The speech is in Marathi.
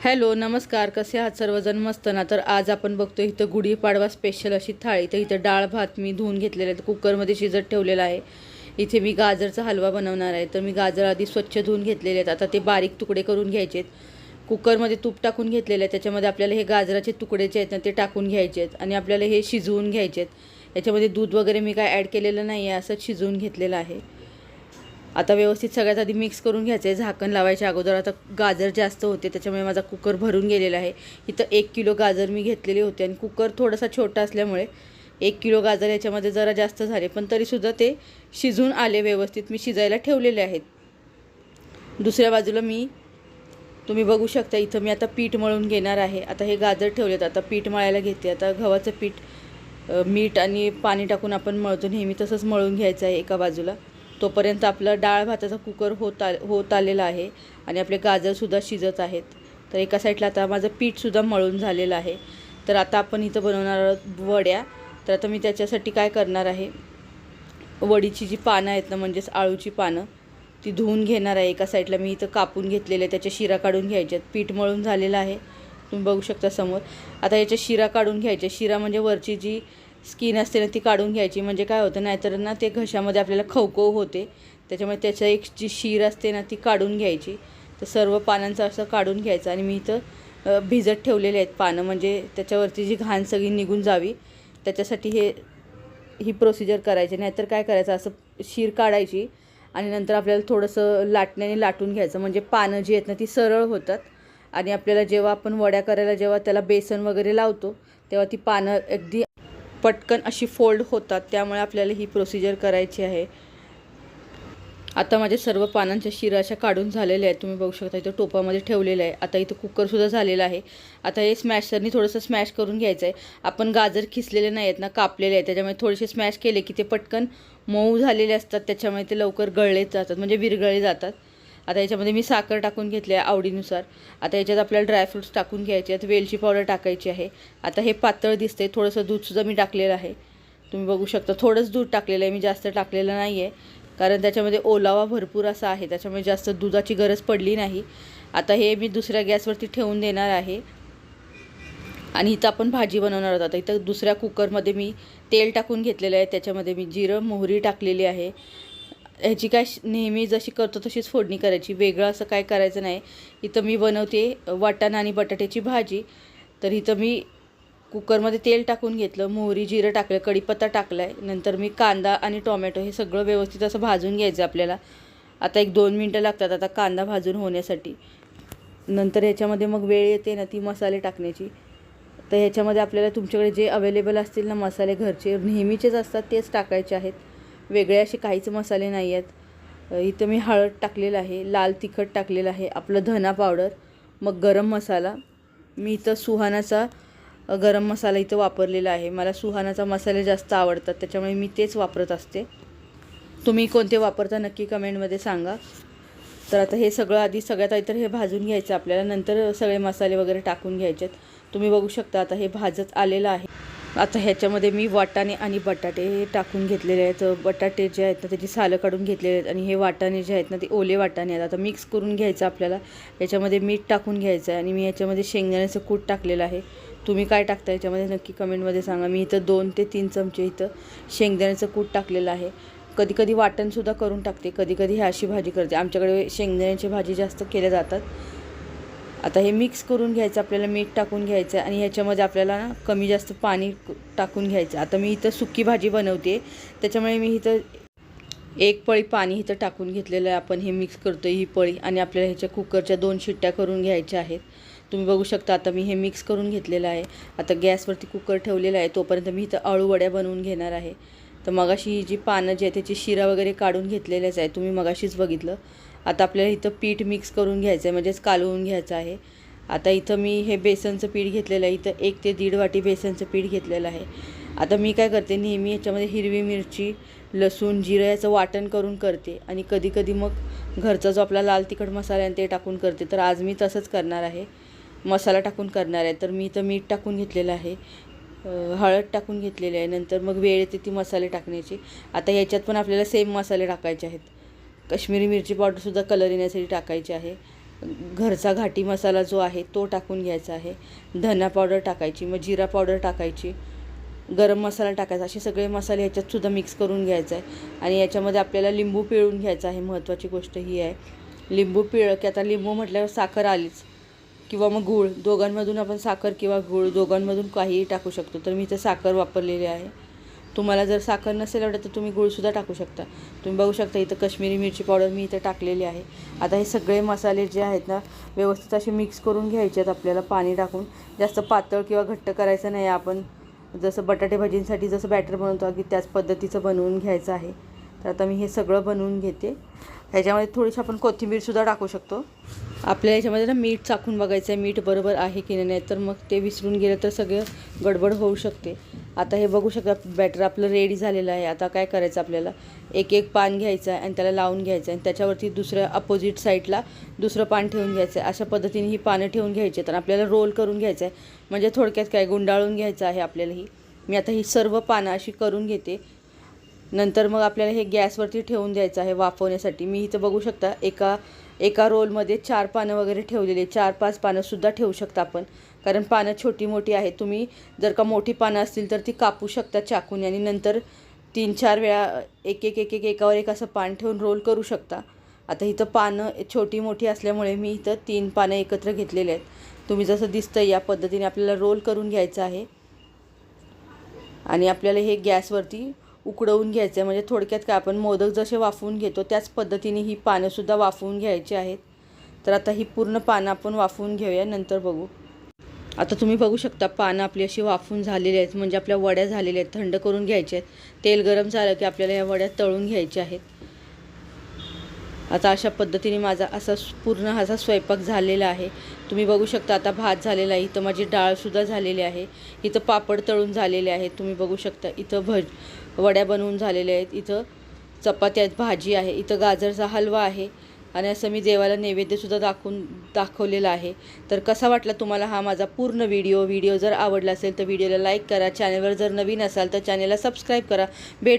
हॅलो नमस्कार. कसे आहात सर्वजण? मस्त ना? तर आज आपण बघतो इथं गुढीपाडवा स्पेशल अशी थाळी. तर इथं डाळ भात मी धुवून घेतलेला आहे. कुकरमध्ये शिजत ठेवलेला आहे. इथे मी गाजरचा हलवा बनवणार आहे. तर मी गाजर आधी स्वच्छ धुवून घेतलेले आहेत. आता ते बारीक तुकडे करून घ्यायचे आहेत. कुकरमध्ये तूप टाकून घेतलेलं आहे. त्याच्यामध्ये आपल्याला हे गाजराचे तुकडे जे आहेत ना ते टाकून घ्यायचे आहेत. आणि आपल्याला हे शिजवून घ्यायचे आहेत. याच्यामध्ये दूध वगैरे मी काय ॲड केलेलं नाही आहे असंच शिजवून घेतलेलं आहे. आता व्यवस्थित सगळ्यात आधी मिक्स करून घ्यायचं आहे झाकण लावायच्या अगोदर आता गाजर जास्त होते त्याच्यामुळे माझा कुकर भरून गेलेला आहे. इथं एक किलो गाजर मी घेतलेली होते आणि कुकर थोडासा छोटा असल्यामुळे एक किलो गाजर याच्यामध्ये जरा जास्त झाले. पण तरीसुद्धा ते शिजून आले व्यवस्थित. मी शिजायला ठेवलेले आहेत. दुसऱ्या बाजूला मी तुम्ही बघू शकता इथं मी आता पीठ मळून घेणार आहे. आता हे गाजर ठेवलेत. आता पीठ मळायला घेते. आता गव्हाचं पीठ मीठ आणि पाणी टाकून आपण मळतो. नेहमी तसंच मळून घ्यायचं आहे एका बाजूला. तोपर्यंत आपलं डाळ भाताचा कुकर होत आ होत आलेला आहे आणि आपले गाजरसुद्धा शिजत आहेत. तर एका साईडला आता माझं पीठसुद्धा मळून झालेलं आहे. तर आता आपण इथं बनवणार आहोत वड्या. तर आता मी त्याच्यासाठी काय करणार आहे? वडीची जी पानं आहेत ना म्हणजेच आळूची पानं ती धुवून घेणार आहे. एका साईडला मी इथं कापून घेतलेले आहे त्याच्या शिरा काढून घ्यायच्यात पीठ मळून झालेलं आहे. तुम्ही बघू शकता समोर. आता याच्या शिरा काढून घ्यायच्या शिरा म्हणजे वरची जी स्किन असते ना ती काढून घ्यायची. म्हणजे काय होतं नाहीतर ना ते घशामध्ये आपल्याला खवखव होते. त्याच्यामुळे त्याचं एक जी शीर असते ना ती काढून घ्यायची. तर सर्व पानांचं असं काढून घ्यायचं. आणि मी इथं भिजत ठेवलेले आहेत पानं. म्हणजे त्याच्यावरती जी घाण सगळी निघून जावी त्याच्यासाठी हे ही प्रोसिजर करायची. नाहीतर काय करायचं असं शीर काढायची. आणि नंतर आपल्याला थोडंसं लाटण्याने लाटून घ्यायचं. म्हणजे पानं जी आहेत ना ती सरळ होतात. आणि आपल्याला जेव्हा आपण वड्या करायला जेव्हा त्याला बेसन वगैरे लावतो तेव्हा ती पानं अगदी पटकन अशी फोल्ड होतात त्यामुळे आपल्याला ही प्रोसिजर करायची आहे. आता माझ्या सर्व पानांच्या शिरा अशा काढून झालेल्या आहेत. तुम्ही बघू शकता इथं टोपामध्ये ठेवलेलं आहे. आता इथं कुकरसुद्धा झालेलं आहे. आता हे स्मॅशरनी थोडंसं स्मॅश करून घ्यायचं आहे आपण गाजर खिसलेले नाही आहेत ना कापलेले आहेत. त्याच्यामुळे थोडेसे स्मॅश केले की ते पटकन मऊ झालेले असतात. त्याच्यामुळे ते लवकर गळले जातात म्हणजे विरगळले जातात. आता याच्यामध्ये मी साखर टाकून घेतली आहे आवडीनुसार. आता याच्यात आपल्याला ड्रायफ्रूट्स टाकून घ्यायचे आहेत. वेलची पावडर टाकायची आहे. आता हे पातळ दिसते थोडंसं दूधसुद्धा मी टाकलेलं आहे. तुम्ही बघू शकता. थोडंच दूध टाकलेलं आहे. मी जास्त टाकलेलं नाही आहे कारण त्याच्यामध्ये ओलावा भरपूर असा आहे. त्याच्यामुळे जास्त दुधाची गरज पडली नाही. आता हे मी दुसऱ्या गॅसवरती ठेवून देणार आहे. आणि इथं आपण भाजी बनवणार आहोत. आता इथं दुसऱ्या कुकरमध्ये मी तेल टाकून घेतलेलं आहे. त्याच्यामध्ये मी जिरं मोहरी टाकलेली आहे. ह्याची काय श- नेहमी जशी करतो तशीच फोडणी करायची. वेगळं असं काय करायचं नाही. इथं मी बनवते वाटाणा आणि बटाट्याची भाजी. तर इथं मी कुकरमध्ये तेल टाकून घेतलं मोहरी जिरं टाकलं कढीपत्ता टाकला आहे नंतर मी कांदा आणि टोमॅटो हे सगळं व्यवस्थित असं भाजून घ्यायचं आपल्याला. आता एक दोन मिनटं लागतात आता कांदा भाजून होण्यासाठी. नंतर ह्याच्यामध्ये मग वेळ येते ना ती मसाले टाकण्याची. तर ह्याच्यामध्ये आपल्याला तुमच्याकडे जे अवेलेबल असतील ना मसाले घरचे नेहमीचेच असतात तेच टाकायचे आहेत. वेगळे असे काहीच मसाले नाही आहेत. इथं मी हळद टाकलेलं आहे लाल तिखट टाकलेलं आहे आपलं धना पावडर मग गरम मसाला. मी इथं सुहानाचा गरम मसाला इथं वापरलेला आहे. मला सुहानाचा मसाले जास्त आवडतात त्याच्यामुळे मी तेच वापरत असते. तुम्ही कोणते वापरता नक्की कमेंटमध्ये सांगा. तर आता हे सगळं आधी सगळ्यात आधी तर हे भाजून घ्यायचं आपल्याला नंतर सगळे मसाले वगैरे टाकून घ्यायचे आहेत तुम्ही बघू शकता आता हे भाजत आलेलं आहे. आता ह्याच्यामध्ये मी वाटाणे आणि बटाटे हे टाकून घेतलेले आहेत. बटाटे जे आहेत ना त्याची सालं काढून घेतलेले आहेत आणि हे वाटाणे जे आहेत ना ते ओले वाटाणे आहेत. आता मिक्स करून घ्यायचं आपल्याला. याच्यामध्ये मीठ टाकून घ्यायचं आहे आणि मी याच्यामध्ये शेंगदाण्याचं कूट टाकलेलं आहे. तुम्ही काय टाकता याच्यामध्ये नक्की कमेंटमध्ये सांगा. मी इथं दोन ते तीन चमचे इथं शेंगदाण्याचं कूट टाकलेलं आहे. कधी कधी वाटणसुद्धा करून टाकते. कधी कधी ही अशी भाजी करते. आमच्याकडे शेंगदाण्याची भाजी जास्त केल्या जातात. आता हे मिक्स करून घ्यायचं आपल्याला मीठ टाकून घ्यायचं आणि ह्याच्यामध्ये आपल्याला ना कमी जास्त पाणी टाकून घ्यायचं. आता मी इथं सुकी भाजी बनवते. त्याच्यामुळे मी इथं एक पळी पाणी इथं टाकून घेतलेलं आहे. आपण हे मिक्स करतो ही पळी आणि आपल्याला ह्याच्या कुकरच्या दोन शिट्ट्या करून घ्यायच्या आहेत. तुम्ही बघू शकता आता मी हे मिक्स करून घेतलेलं आहे. आता गॅसवरती कुकर ठेवलेला आहे तोपर्यंत मी इथं अळूवड्या बनवून घेणार आहे. तर मगाशी ही जी पानं जी आहे त्याची शिरा वगैरे काढून घेतलेल्याच आहे. तुम्ही मगाशीच बघितलं. आता आपल्याला इथं पीठ मिक्स करून घ्यायचं आहे म्हणजेच कालवून घ्यायचं आहे. आता इथं मी हे बेसनचं पीठ घेतलेलं आहे. इथं एक ते दीड वाटी बेसनचं पीठ घेतलेलं आहे. आता मी काय करते नेहमी याच्यामध्ये हिरवी मिरची लसूण जिरं याचं वाटण करून करते. आणि कधीकधी मग घरचा जो आपला लाल तिखट मसाला आहे ते टाकून करते. तर आज मी तसंच करणार आहे. मसाला टाकून करणार आहे. तर मी इथं मीठ टाकून घेतलेलं आहे. हळद टाकून घेतलेली आहे. नंतर मग वेळ येते ती मसाले टाकण्याची. आता याच्यात पण आपल्याला सेम मसाले टाकायचे आहेत. कश्मीरी मिरची पावडरसुद्धा कलर येण्यासाठी टाकायची आहे. घरचा घाटी मसाला जो आहे तो टाकून घ्यायचा आहे. धना पावडर टाकायची मग जिरा पावडर टाकायची गरम मसाला टाकायचा असे सगळे मसाले ह्याच्यातसुद्धा मिक्स करून घ्यायचा आहे. आणि याच्यामध्ये आपल्याला लिंबू पिळून घ्यायचा आहे महत्त्वाची गोष्ट ही आहे. लिंबू पिळ की आता लिंबू म्हटल्यावर साखर आलीच. किंवा मग गूळ दोघांमधून आपण साखर किंवा गूळ दोघांमधून काहीही टाकू शकतो. तर मी इथं साखर वापरलेली आहे. तुम्हाला जर साखर नसेल आवडत तर तुम्ही गूळसुद्धा टाकू शकता. तुम्ही बघू शकता इथं कश्मीरी मिरची पावडर मी इथं टाकलेली आहे. आता हे सगळे मसाले जे आहेत ना व्यवस्थित असे मिक्स करून घ्यायचे आहेत आपल्याला पाणी टाकून. जास्त पातळ किंवा घट्ट करायचं नाही. आपण जसं बटाटे भाजींसाठी जसं बॅटर बनवतो अगदी त्याच पद्धतीचं बनवून घ्यायचं आहे. तर आता मी हे सगळं बनवून घेते. ह्याच्यामध्ये थोडीशी आपण कोथिंबीरसुद्धा टाकू शकतो. आपल्याला याच्यामध्ये ना मीठ चाखून बघायचं आहे. मीठ बरोबर आहे की नाही तर मग ते विसरून गेलं तर सगळं गडबड होऊ शकते. आता हे बघू शकता बॅटर आपलं रेडी झालेलं आहे. आता काय करायचं आपल्याला? एक एक पान घ्यायचं आहे आणि त्याला लावून घ्यायचं आहे. आणि त्याच्यावरती दुसऱ्या अपोजिट साईडला दुसरं पान ठेवून घ्यायचं आहे. अशा पद्धतीने ही पानं ठेवून घ्यायची तर आपल्याला रोल करून घ्यायचं आहे. म्हणजे थोडक्यात काय गुंडाळून घ्यायचं आहे आपल्याला ही. मी आता ही सर्व पानं अशी करून घेते. नंतर मग आपल्याला हे गॅसवरती ठेवून द्यायचं आहे वाफवण्यासाठी. मी इथं बघू शकता एका एका रोलमध्ये चार पानं वगैरे ठेवलेली चार पाच पानंसुद्धा ठेवू शकता आपण. कारण पानं छोटी मोठी आहेत. तुम्ही जर का मोठी पानं असतील तर ती कापू शकता चाकून आणि नंतर तीन चार वेळा एक एक एक एक एकावर एक असं पान ठेवून रोल करू शकता. आता इथं पानं छोटी मोठी असल्यामुळे मी इथं तीन पानं एकत्र घेतलेले आहेत. तुम्ही जसं दिसतं या पद्धतीने आपल्याला रोल करून घ्यायचं आहे. आणि आपल्याला हे गॅसवरती उकडवून घ्यायचं आहे म्हणजे थोडक्यात काय आपण मोदक जसे वाफवून घेतो त्याच पद्धतीने ही पानंसुद्धा वाफवून घ्यायची आहेत. तर आता ही पूर्ण पानं आपण वाफवून घेऊया. नंतर बघू. आता तुम्ही बघू शकता पानं आपली अशी वाफून झालेली आहेत म्हणजे आपल्या वड्या झालेल्या आहेत थंड करून घ्यायच्या आहेत. तेल गरम झालं की आपल्याला या वड्या तळून घ्यायच्या आहेत. आता अशा पद्धतीने माझा असा पूर्ण असा स्वयंपाक झालेला आहे. तुम्ही बघू शकता आता भात झालेला आहे इथं माझी डाळसुद्धा झालेली आहे. इथं पापड तळून झालेले आहेत तुम्ही बघू शकता. इथं भज वड्या बनवून झालेल्या आहेत. इथं चपात्यात आहेत भाजी आहे. इथं गाजरचा हलवा आहे. आणि असं मी देवाला नैवेद्यसुद्धा दाखवून दाखवलेलं आहे. तर कसा वाटला तुम्हाला हा माझा पूर्ण व्हिडिओ व्हिडिओ जर आवडला असेल तर व्हिडिओला लाईक करा. चॅनलवर जर नवीन असाल तर चॅनलला सबस्क्राईब करा. भेट